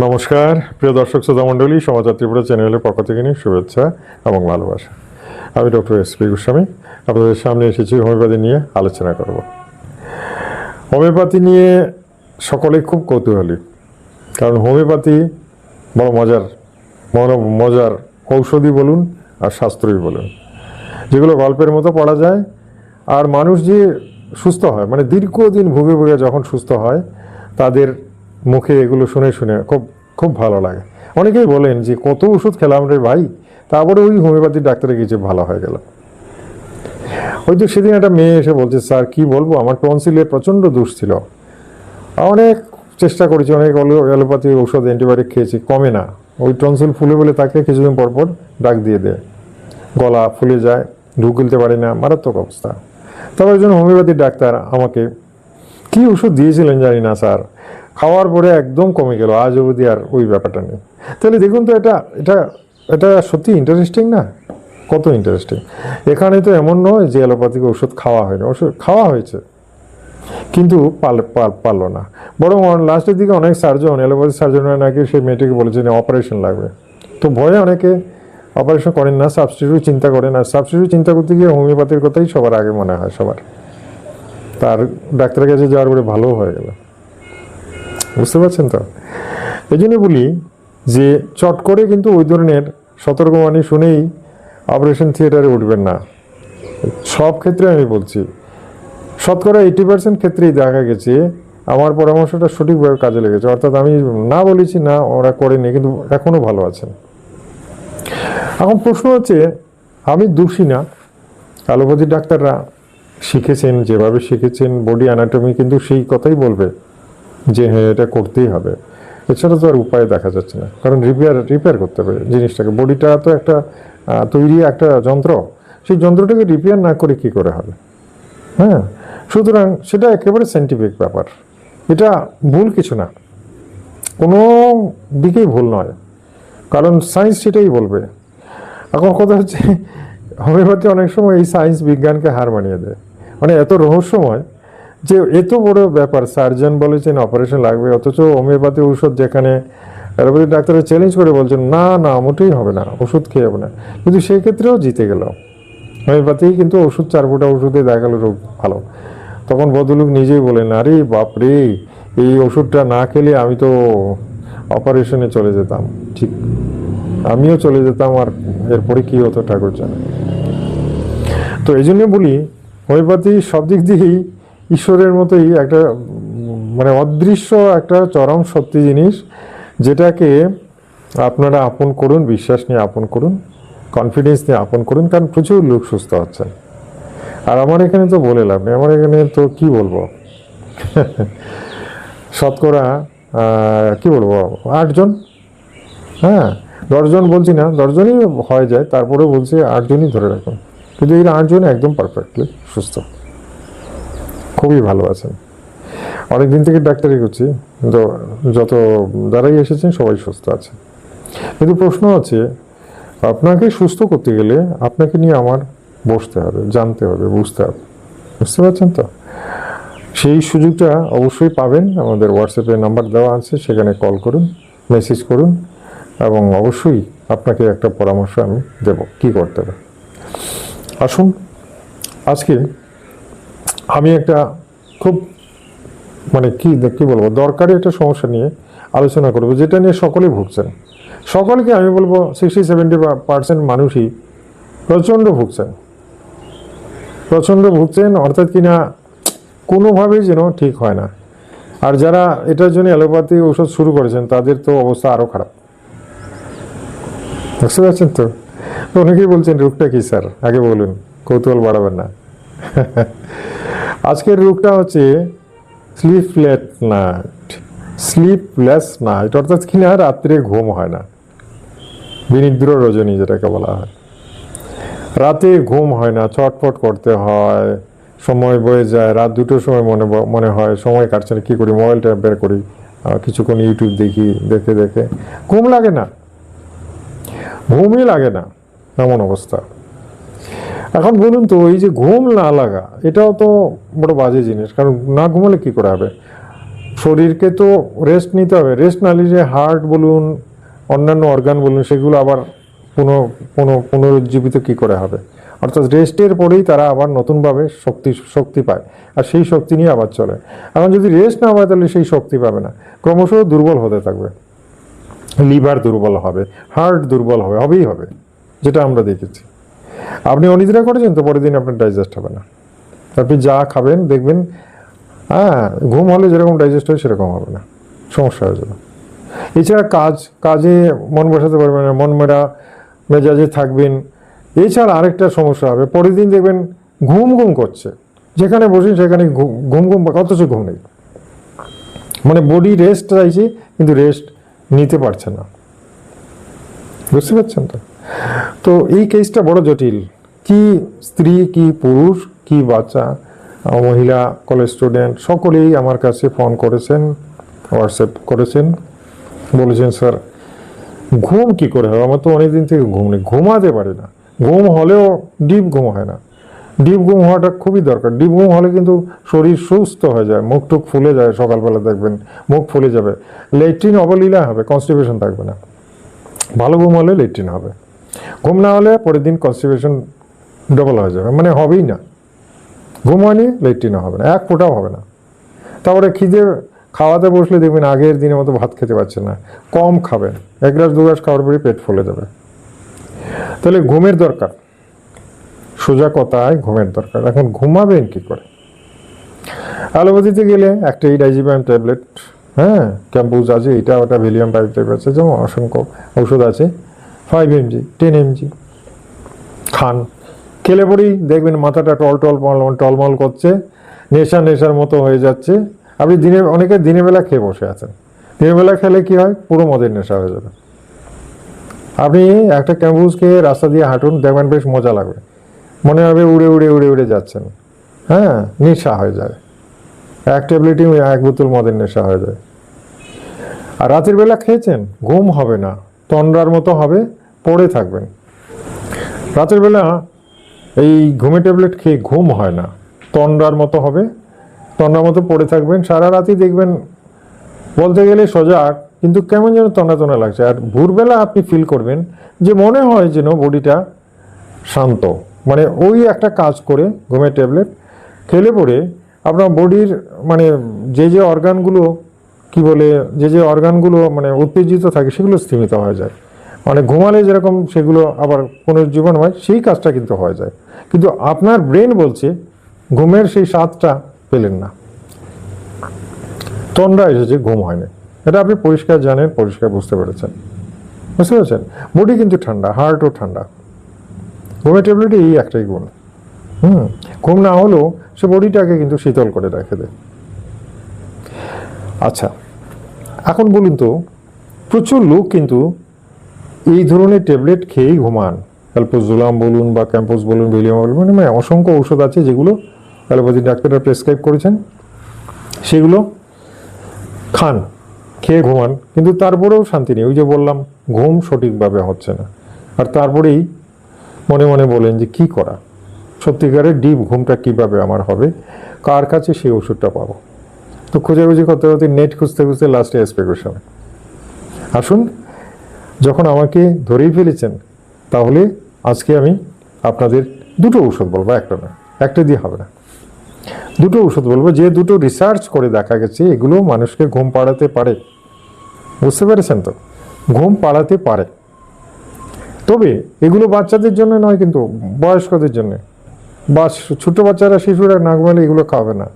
নমস্কার। প্রিয় দর্শক, শ্রোতা মণ্ডলী সমাচার ত্রিপুরা চ্যানেলের পক্ষ থেকে নিয়ে শুভেচ্ছা এবং ভালোবাসা। আমি ডক্টর এস পি গোস্বামী, আপনাদের সামনে এসেছি হোমিওপ্যাথি নিয়ে আলোচনা করব। হোমিওপ্যাথি নিয়ে সকলে খুব কৌতূহলী, কারণ হোমিওপ্যাথি বড় মজার বড় মজার ঔষধি বলুন আর শাস্ত্রই বলুন, যেগুলো গল্পের মতো পড়া যায়। আর মানুষ যে সুস্থ হয় মানে দীর্ঘদিন ভুগে ভুগে যখন সুস্থ হয়, তাদের মুখে এগুলো শুনে শুনে খুব খুব ভালো লাগে। অনেকেই বলেন যে, কত ওষুধ খেলাম রে ভাই? তারপরে ওই হোমিওপ্যাথির ডাক্তারে গেছে ভালো হয়ে গেল। ওই তো সেদিন একটা মেয়ে এসে বলছে, স্যার, কি বলব? আমার টনসিলের প্রচণ্ড দোষ ছিল। অনেক চেষ্টা করেছি, অনেক অ্যালোপ্যাথি ওষুধ অ্যান্টিবায়োটিক খেয়েছি, কমে না। ওই টনসিল ফুলে বলে তাকে কিছুদিন পর পর ডাক দিয়ে দেয়। গলা ফুলে যায়, ঢুক গিলতে পারি না, মারাত্মক অবস্থা। তবে একজন হোমিওপ্যাথির ডাক্তার আমাকে, কি ওষুধ দিয়েছিলেন জানি না, স্যার। খাওয়ার পরে একদম কমে গেল, আজ অবধি আর ওই ব্যাপারটা নেই। তাহলে দেখুন তো এটা এটা এটা সত্যি ইন্টারেস্টিং না? কত ইন্টারেস্টিং এখানে তো এমন নয় যে অ্যালোপ্যাথিক ওষুধ খাওয়া হয়নি ওষুধ খাওয়া হয়েছে, কিন্তু পারল না। বরং লাস্টের দিকে অনেক সার্জন অ্যালোপ্যাথি সার্জনরা নাকি সেই মেয়েটিকে বলেছে যে অপারেশন লাগবে। তো ভয়ে অনেকে অপারেশন করেন না সাবস্টিটিউট চিন্তা করেন। আর সাবস্টিটিউট চিন্তা করতে গিয়ে হোমিওপ্যাথির কথাই সবার আগে মনে হয়, সবার। তার ডাক্তারের কাছে যাওয়ার পরে ভালো হয়ে গেল। বুঝতে পারছেন তো? এই জন্য বলি যে চট করে কিন্তু ওই ধরনের সতর্কবাণী শুনেই অপারেশন থিয়েটারে উঠবেন না। সব ক্ষেত্রে আমি বলছি। শতকরা এইটি পার্সেন্ট ক্ষেত্রেই দেখা গেছে, আমার পরামর্শটা সঠিকভাবে কাজে লেগেছে। অর্থাৎ আমি না বলেছি, না ওরা করেনি, কিন্তু এখনও ভালো আছেন। এখন প্রশ্ন হচ্ছে, আমি দোষী না? অ্যালোপ্যাথি ডাক্তাররা শিখেছেন, যেভাবে শিখেছেন বডি অ্যানাটমি কিন্তু সেই কথাই বলবে। যে হ্যাঁ এটা করতেই হবে। এছাড়া তো আর উপায় দেখা যাচ্ছে না। কারণ রিপেয়ার রিপেয়ার করতে হবে জিনিসটাকে। বডিটা তো একটা তৈরি একটা যন্ত্র। সেই যন্ত্রটাকে রিপেয়ার না করে কি করে হবে? হ্যাঁ? সুতরাং সেটা একেবারে সাইন্টিফিক ব্যাপার। এটা ভুল কিছু না। কোনো দিকেই ভুল নয়। কারণ সায়েন্স সেটাই বলবে। এখন কথা হচ্ছে হোমিওপ্যাথি অনেক সময় এই সায়েন্স বিজ্ঞানকে হার মানিয়ে দেয়। মানে এত রহস্যময় যে এত বড় ব্যাপার, সার্জন বলেছেন অপারেশন লাগবে, অথচ হোমিওপ্যাথি ওষুধ যেখানে অ্যালোপ্যাথি ডাক্তারের চ্যালেঞ্জ করে বলছেন, না না, মোটেই হবে না, ওষুধ খেয়ে হবে না। কিন্তু সেই ক্ষেত্রেও জিতে গেল। হোমিওপ্যাথি কিন্তু ওষুধ, চার ফোঁটা ওষুধে দেখা গেল রোগ ভালো। তখন ভদ্রলোক নিজেই বলেন আরে বাপরে, এই ওষুধটা না খেলে আমি তো অপারেশনে চলে যেতাম। ঠিক, আমিও চলে যেতাম আর এরপরে কি হতো ঠাকুর জানে তো এই জন্য বলি হোমিওপ্যাথি সব দিক দিয়েই ঈশ্বরের মতোই একটা মানে অদৃশ্য একটা চরম সত্যি জিনিস, যেটাকে আপনারা আপন করুন, বিশ্বাস নিয়ে আপন করুন কনফিডেন্স নিয়ে আপন করুন, কারণ প্রচুর লোক সুস্থ হচ্ছেন আর আমার এখানে তো বলে লাভ নেই, আমার এখানে তো কি বলব? শতকরা কি বলব, আটজন? হ্যাঁ দশজন বলছি না, দশজনই হয়ে যায় তারপরে বলছি আটজনই ধরে রাখুন। কিন্তু এই আটজন একদম পারফেক্টলি সুস্থ। খুবই ভালো আছেন। অনেক দিন থেকে ডাক্তারি করছি, কিন্তু যত যারাই এসেছেন সবাই সুস্থ আছে কিন্তু প্রশ্ন আছে, আপনাকে সুস্থ করতে গেলে আপনাকে নিয়ে আমার বসতে হবে, জানতে হবে, বুঝতে হবে। বুঝতে পারছেন তো? সেই সুযোগটা অবশ্যই পাবেন, আমাদের হোয়াটসঅ্যাপে নাম্বার দেওয়া আছে, সেখানে কল করুন মেসেজ করুন, এবং অবশ্যই আপনাকে একটা পরামর্শ আমি দেব, কি করতে হবে। আসুন আজকে আমি একটা খুব মানে কি কি বলব, দরকারি একটা সমস্যা নিয়ে আলোচনা করব, যেটা নিয়ে সকলে ভুগছেন। সকলকে আমি বলব সিক্সটি সেভেন্টি পার্সেন্ট মানুষই প্রচণ্ড ভুগছেন। প্রচণ্ড ভুগছেন, অর্থাৎ কিনা কোনোভাবেই যেন ঠিক হয় না। আর যারা এটার জন্য অ্যালোপ্যাথি ওষুধ শুরু করেছেন, তাদের তো অবস্থা আরও খারাপ। বুঝতে পারছেন তো? তো অনেকেই বলছেন, রোগটা কী, স্যার? আগে বলুন, কৌতূহল বাড়াবেন না। আজকের রোগটা হচ্ছে স্লিপলেট নাইট স্লিপলেস নাইট অর্থাৎ কিনা রাত্রে ঘুম হয় না। বিনিদ্র রজনী যেটাকে বলা হয়। রাতে ঘুম হয় না, ছটফট করতে হয়, সময় বয়ে যায়, রাত দুটোর সময় মনে মনে হয়, সময় কাটছে না, কী করি মোবাইলটা বের করি কিছুক্ষণ ইউটিউব দেখি, দেখে দেখে। ঘুম লাগে না। ঘুমই লাগে না, এমন অবস্থা। এখন বলুন তো, এই যে ঘুম না লাগা, এটাও তো বড় বাজে জিনিস। কারণ না ঘুমালে কি করে হবে? শরীরকে তো রেস্ট নিতে হবে। রেস্ট না নিলে হার্ট বলুন, অন্যান্য অর্গান বলুন, সেগুলো আবার পুনঃ পুনঃ, পুনরুজ্জীবিত কী করে হবে? অর্থাৎ রেস্টের পরেই তারা আবার নতুনভাবে শক্তি শক্তি পায়। আর সেই শক্তি নিয়ে আবার চলে। এখন যদি রেস্ট না পায় তাহলে সেই শক্তি পাবে না। ক্রমশ দুর্বল হতে থাকবে। লিভার দুর্বল হবে হার্ট দুর্বল হবে, হবেই হবে, যেটা আমরা দেখেছি। আপনি অনিদ্রা করেছেন তো পরের দিন আপনার ডাইজেস্ট হবে না। আপনি যা খাবেন, দেখবেন হ্যাঁ ঘুম হলে যেরকম ডাইজেস্ট হয় সেরকম হবে না। সমস্যা হয়ে যাবে। এছাড়া কাজ, কাজে মন বসাতে পারবেন না, মন মেরা, মেজাজে থাকবেন। এছাড়া আরেকটা সমস্যা হবে, পরের দিন দেখবেন ঘুম ঘুম করছে। যেখানে বসেন সেখানে ঘুম ঘুম, অথচ ঘুম নেই। মানে বডি রেস্ট চাইছে, কিন্তু রেস্ট নিতে পারছে না। বুঝতে পারছেন তো? তো এই কেসটা বড় জটিল। কি স্ত্রী, কি পুরুষ, কি বাচ্চা মহিলা কলেজ স্টুডেন্ট সকলেই আমার কাছে ফোন করেছেন হোয়াটসঅ্যাপ করেছেন, বলেছেন, স্যার, ঘুম কি করে হবে আমার তো অনেকদিন থেকে ঘুম নেই। ঘুমাতে পারি না। ঘুম হলেও ডিপ ঘুম হয় না। ডিপ ঘুম হওয়াটা খুবই দরকার। ডিপ ঘুম হলে কিন্তু শরীর সুস্থ হয়ে যায়। মুখ টুক ফুলে যায় সকালবেলা দেখবেন। মুখ ফুলে যাবে। লেট্রিন অবলীলা হবে কনস্টিপেশন থাকবে না। ভালো ঘুম হলে লেট্রিন হবে। ঘুম না হলে পরের দিন কনস্টিপেশন ডবল হয়ে যাবে মানে হবেই না। ঘুম হয়নি লেট্রিনও হবে না, এক ফোঁটাও হবে না। তারপরে খিদে, খাওয়াতে বসলে দেখবেন আগের দিনের মতো ভাত খেতে পারছেন না, কম খাবেন, এক গ্লাস, দু গ্লাস খাওয়ার পরে পেট ফুলে যাবে। তাহলে ঘুমের দরকার, সোজা কথায় ঘুমের দরকার, এখন ঘুমাবেন কি করে? অ্যালোপ্যাথিতে গেলে একটা এই ডাইজিবাম ট্যাবলেট হ্যাঁ ক্যাম্পুজ আছে, এটা ওটা ভ্যালিয়াম ফাইভ টাইপ আছে, যেমন অসংখ্য ওষুধ আছে। ফাইভ এমজি টেন এমজি খান। খেলে পরেই দেখবেন মাথাটা টল টল মল- টলমল করছে, নেশা নেশার মতো হয়ে যাচ্ছে। আপনি দিনে, অনেকে দিনের বেলা খেয়ে বসে আছেন। দিনের বেলা খেলে কি হয়? পুরো মদের নেশা হয়ে যাবে। আপনি একটা ক্যাম্বুজ খেয়ে রাস্তা দিয়ে হাঁটুন, দেখবেন বেশ মজা লাগবে। মনে হবে উড়ে উড়ে উড়ে উড়ে যাচ্ছেন। হ্যাঁ নেশা হয়ে যায়। এক ট্যাবলেটই এক বোতল মদের নেশা হয়ে যায়। আর রাতের বেলা খেয়েছেন? ঘুম হবে না। তন্দ্রার মতো হবে, পড়ে থাকবেন। রাতের বেলা এই ঘুমের ট্যাবলেট খেয়ে ঘুম হয় না। তন্দ্রার মতো হবে, তন্দ্রার মতো পড়ে থাকবেন, সারা রাতই দেখবেন। বলতে গেলে সজাগ, কিন্তু কেমন যেন তন্না তন্না লাগছে। আর ভোরবেলা আপনি ফিল করবেন যে মনে হয় যেন বডিটা শান্ত। মানে ওই একটা কাজ করে ঘুমের ট্যাবলেট খেলে পরে আপনার বডির মানে যে যে অর্গানগুলো কি বলে, যে যে অর্গানগুলো মানে উত্তেজিত থাকে সেগুলো স্থিমিত হয়ে যায়। মানে ঘুমালে যেরকম সেগুলো আবার পুনর্জীবন হয়, সেই কাজটা কিন্তু হয়ে যায়। কিন্তু আপনার ব্রেন বলছে, ঘুমের সেই স্বাদটা পেলেন না। তন্দ্রা এসেছে, ঘুম হয়নি। এটা আপনি পরিষ্কার জানেন, পরিষ্কার বুঝতে পেরেছেন। বুঝতে পেরেছেন? বডি কিন্তু ঠান্ডা হার্টও ঠান্ডা। ঘুমের ট্যাবলেটে এই একটাই গুণ। হুম, ঘুম না হলেও সে বডিটাকে কিন্তু শীতল করে রেখে দেয়। আচ্ছা এখন বলুন তো, প্রচুর লোক কিন্তু এই ধরনের ট্যাবলেট খেয়েই ঘুমান। অ্যালপোজোলাম বলুন বা ক্যাম্পোস বলুন, ভিলিয়াম বলুন মানে অসংখ্য ঔষধ আছে যেগুলো অ্যালোপ্যাথি ডাক্তাররা প্রেসক্রাইব করেছেন। সেগুলো খান, খেয়ে ঘুমান, কিন্তু তারপরেও শান্তি নেই। ওই যে বললাম, ঘুম সঠিকভাবে হচ্ছে না। আর তারপরেই মনে মনে বলেন যে কি করা? সত্যিকারের ডিপ ঘুমটা কীভাবে আমার হবে? কার কাছে সেই ওষুধটা পাবো? তো খোঁজাখুঁজি করতে করতে নেট খুঁজতে খুঁজতে লাস্টে এসপেকুশন আসুন, যখন আমাকে ধরেই ফেলেছেন, তাহলে আজকে আমি আপনাদের দুটো ওষুধ বলব, একটা না, একটা দিয়ে হবে না। দুটো ওষুধ বলব, যে দুটো রিসার্চ করে দেখা গেছে, এগুলো মানুষকে ঘুম পাড়াতে পারে। বুঝতে পেরেছেন তো? ঘুম পাড়াতে পারে। তবে এগুলো বাচ্চাদের জন্য নয়, কিন্তু বয়স্কদের জন্য। বা ছোট বাচ্চারা, শিশুরা না ঘুমালে এগুলো খাবে না।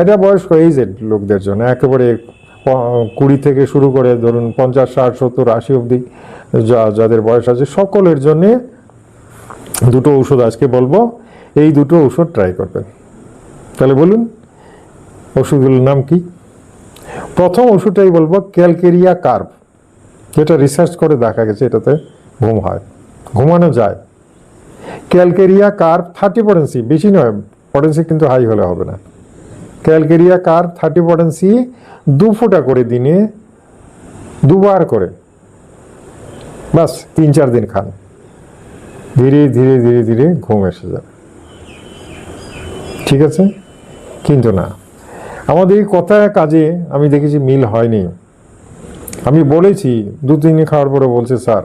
এটা বয়স্ক এইজেড লোকদের জন্য। একেবারে কুড়ি থেকে শুরু করে ধরুন পঞ্চাশ, ষাট, সত্তর, আশি অবধি যা, যাদের বয়স আছে, সকলের জন্যে দুটো ওষুধ আজকে বলব। এই দুটো ওষুধ ট্রাই করবেন। তাহলে বলুন ওষুধগুলোর নাম কি? প্রথম ওষুধটাই বলব, ক্যালকেরিয়া কার্ভ যেটা রিসার্চ করে দেখা গেছে, এটাতে ঘুম হয়, ঘুমানো যায়। ক্যালকেরিয়া কার্ভ থার্টি পটেন্সি বেশি নয় পটেন্সি কিন্তু হাই হলে হবে না। ক্যালকেরিয়া কার থার্টি পটেন্সি দু ফোঁটা করে দিনে দুবার করে। বাস তিন চার দিন খান। ধীরে ধীরে ধীরে ধীরে ঘুম এসে যাবে। ঠিক আছে? কিন্তু না। আমাদের এই কথা কাজে আমি দেখেছি মিল হয়নি। আমি বলেছি দু তিন দিন খাওয়ার পরে বলছে, স্যার,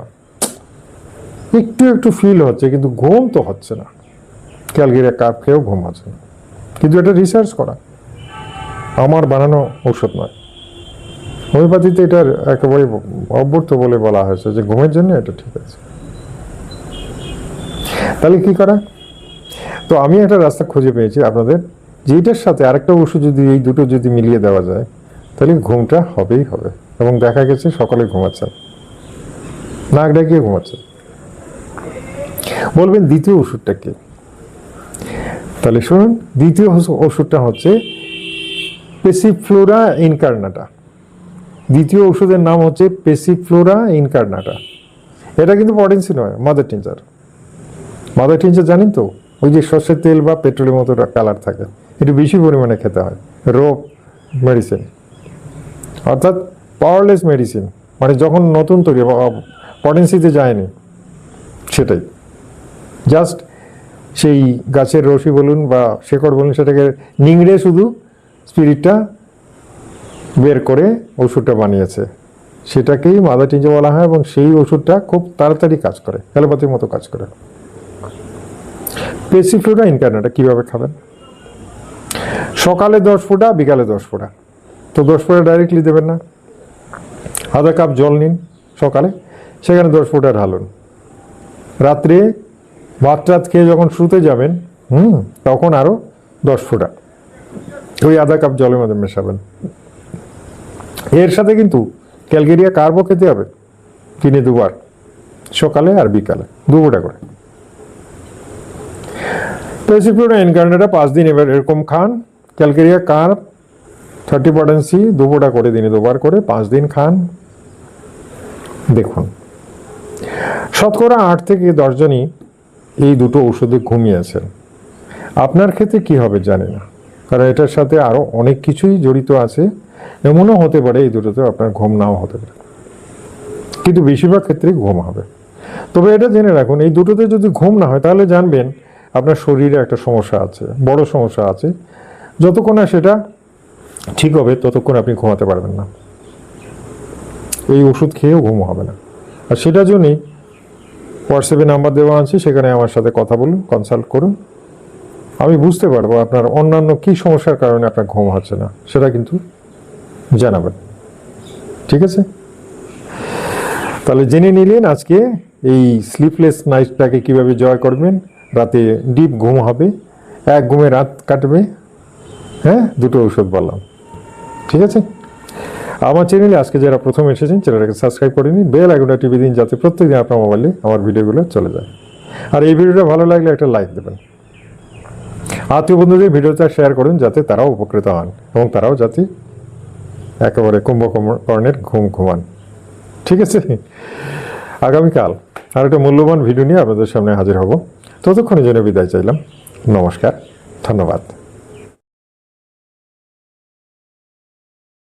একটু একটু ফিল হচ্ছে, কিন্তু ঘুম তো হচ্ছে না। ক্যালগেরিয়া কাপ খেয়েও ঘুম হচ্ছে না। কিন্তু এটা রিসার্চ করা। আমার বানানো ঔষধ নয়। হোমিওপ্যাথিতে এটার একেবারে অভ্যর্থ বলে বলা হয়েছে যে ঘুমের জন্য এটা ঠিক আছে। তাহলে কি করা? তো আমি একটা রাস্তা খুঁজে পেয়েছি আপনাদের যেটার সাথে আরেকটা ওষুধ যদি এই দুটো যদি মিলিয়ে দেওয়া যায়, তাহলে ঘুমটা হবেই হবে এবং দেখা গেছে সকালে ঘুমাচ্ছেন। নাক ডাকিয়ে ঘুমাচ্ছেন। বলবেন দ্বিতীয় ওষুধটা কি? তাহলে শুনুন, দ্বিতীয় ওষুধটা হচ্ছে পেসিফ্লোরা ইনকার্নাটা। দ্বিতীয় ওষুধের নাম হচ্ছে পেসিফ্লোরা ইনকার্নাটা। এটা কিন্তু পটেন্সি নয়, মাদার টিঞ্চার মাদার টিঞ্চার জানেন তো? ওই যে সর্ষের তেল বা পেট্রোলের মতো কালার থাকে। একটু বেশি পরিমাণে খেতে হয়। Raw medicine. অর্থাৎ পাওয়ারলেস মেডিসিন। মানে যখন নতুন তৈরি পটেন্সিতে যায়নি, সেটাই। জাস্ট সেই গাছের রশি বলুন বা শেকড় বলুন, সেটাকে নিংড়ে শুধু স্পিরিটটা বের করে ওষুধটা বানিয়েছে। সেটাকেই মাদার টিঞ্জা বলা হয় এবং সেই ওষুধটা খুব তাড়াতাড়ি কাজ করে, অ্যালোপ্যাথির মতো কাজ করে। পেসিফ্লুরা ইনকার্নেটা কীভাবে খাবেন? সকালে দশ ফোঁটা, বিকালে দশ ফোঁটা। তো দশ ফোঁটা ডাইরেক্টলি দেবেন না। আধা কাপ জল নিন সকালে, সেখানে দশ ফোঁটা ঢালুন। রাত্রে ভাত টাত খেয়ে যখন শুতে যাবেন, হুম, তখন আরও দশ ফোঁটা। ওই আধা কাপ জলের মধ্যে মেশাবেন। এর সাথে কিন্তু ক্যালগেরিয়া কার্বো খেতে হবে, দিনে দুবার, সকালে আর বিকালে দু ফোঁটা করে পেসিফিউরা ইনকার্নেটা পাঁচ দিন এবার এরকম খান ক্যালকেরিয়া কার থার্টি পটেন্সি দু ফোঁটা করে, দিনে দুবার করে পাঁচ দিন খান। দেখুন, শতকরা আট থেকে দশজনই এই দুটো ওষুধে ঘুমিয়েছেন আপনার ক্ষেত্রে কি হবে জানি না। কারণ এটার সাথে আরও অনেক কিছুই জড়িত আছে। এমনও হতে পারে এই দুটোতে আপনার ঘুম নাও হতে পারে। কিন্তু বেশিরভাগ ক্ষেত্রেই ঘুম হবে। তবে এটা জেনে রাখুন, এই দুটোতে যদি ঘুম না হয়, তাহলে জানবেন আপনার শরীরে একটা সমস্যা আছে, বড় সমস্যা আছে। যতক্ষণ না সেটা ঠিক হবে, ততক্ষণ আপনি ঘুমাতে পারবেন না। এই ওষুধ খেয়েও ঘুম হবে না। আর সেটার জন্যই হোয়াটসঅ্যাপে নাম্বার দেওয়া আছে, সেখানে আমার সাথে কথা বলুন কনসাল্ট করুন। আমি বুঝতে পারব আপনার অন্যান্য কী সমস্যার কারণে আপনার ঘুম হচ্ছে না, সেটা কিন্তু জানাবেন। ঠিক আছে? তাহলে জেনে নিলেন আজকে এই স্লিপলেস নাইটটাকে কীভাবে জয় করবেন, রাতে ডিপ ঘুম হবে, এক ঘুমে রাত কাটবে হ্যাঁ? দুটো ঔষধ বললাম। ঠিক আছে? আমার চ্যানেলে আজকে যারা প্রথম এসেছেন চ্যানেলটাকে সাবস্ক্রাইব করে নিন বেল আইকনটা টিভি দিন যাতে প্রত্যেকদিন আপনার মোবাইলে আমার ভিডিওগুলো চলে যায়। আর এই ভিডিওটা ভালো লাগলে একটা লাইক দেবেন। আত্মীয় বন্ধুদের ভিডিওটা শেয়ার করুন যাতে তারাও উপকৃত হন এবং তারাও যাতে একেবারে কুম্ভকর্ণের ঘুম ঘুমান। ঠিক আছে? আগামীকাল আর একটা মূল্যবান ভিডিও নিয়ে আপনাদের সামনে হাজির হব। ততক্ষণের জন্য বিদায় চাইলাম। নমস্কার, ধন্যবাদ।